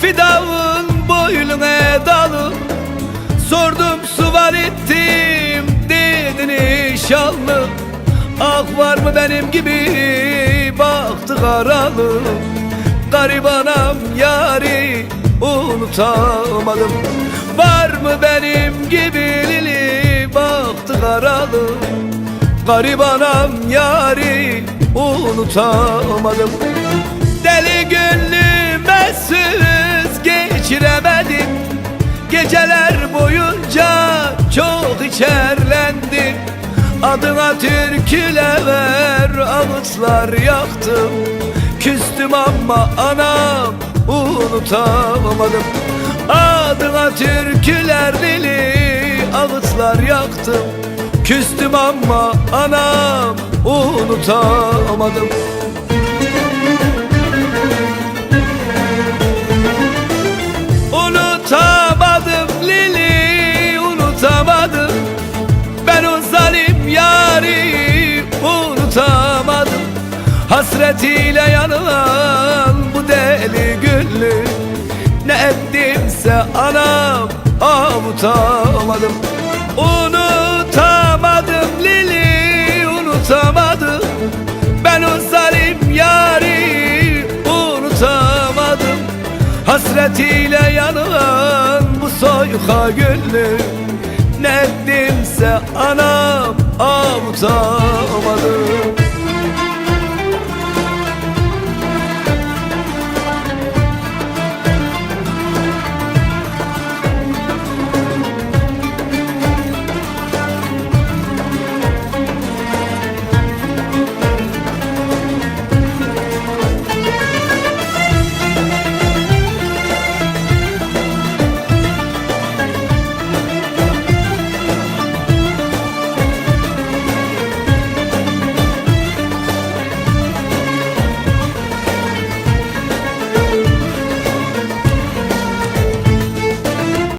Fidanın boynuna dalıp Sordum su var ettim dedin inşallah Ah var mı benim gibi? Baktı karalı. Garibanam yari unutamadım. Var mı benim gibi lili? Baktı karalı. Garibanam yari unutamadım çok içerlendim Adına türküler, ağıtlar yaktım. Küstüm ama anam unutamadım Adına türküler dili ağıtlar yaktım. Küstüm ama anam Unutamadım Hasretiyle yanılan bu deli gönlüm Ne ettimse anam avutamadım Unutamadım. Lili unutamadım. Ben o zalim yari unutamadım. Hasretiyle yanılan bu soyka gönlüm Ne ettimse anam avuta